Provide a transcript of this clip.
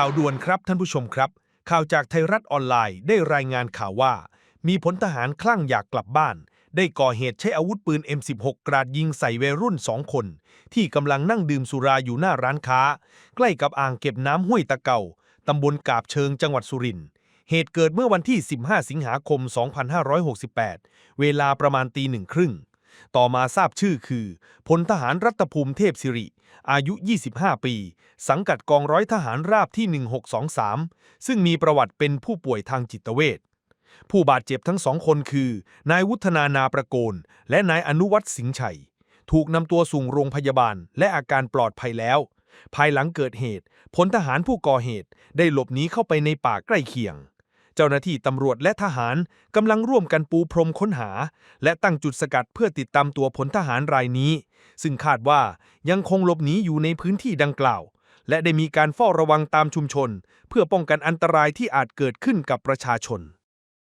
ข่าวด่วนครับท่านผู้ชมครับ ข่าวจากไทยรัฐออนไลน์ได้รายงานข่าวว่า มีพลทหารคลั่งอยากกลับบ้าน ได้ก่อเหตุใช้อาวุธปืน M16 กราดยิงใส่วัยรุ่นสองคน ที่กำลังนั่งดื่มสุราอยู่หน้าร้านค้า ใกล้กับอ่างเก็บน้ำห้วยตะเก่าตำบลกาบเชิงจังหวัดสุรินทร์เหตุเกิดเมื่อวันที่ 15 สิงหาคม 2568 เวลาประมาณตีหนึ่งครึ่ง ต่อมาทราบชื่อคือพลทหารรัตภูมิเทพสิริ อายุ 25 ปี สังกัดกองร้อยทหารราบที่ 1623 ซึ่งมีประวัติเป็นผู้ป่วยทางจิตเวชผู้บาดเจ็บทั้งสองคนคือ นายวุฒนานาประโกน และนายอนุวัตรสิงห์ชัย ถูกนำตัวส่งโรงพยาบาลและอาการปลอดภัยแล้ว ภายหลังเกิดเหตุพลทหารผู้ก่อเหตุได้หลบหนีเข้าไปในป่าใกล้เคียง เจ้าหน้าที่ตำรวจและทหารกำลังร่วมกันปูพรมค้นหา และตั้งจุดสกัดเพื่อติดตามตัวพลทหารรายนี้ ซึ่งคาดว่ายังคงหลบหนีอยู่ในพื้นที่ดังกล่าว และได้มีการเฝ้าระวังตามชุมชน เพื่อป้องกันอันตรายที่อาจเกิดขึ้นกับประชาชน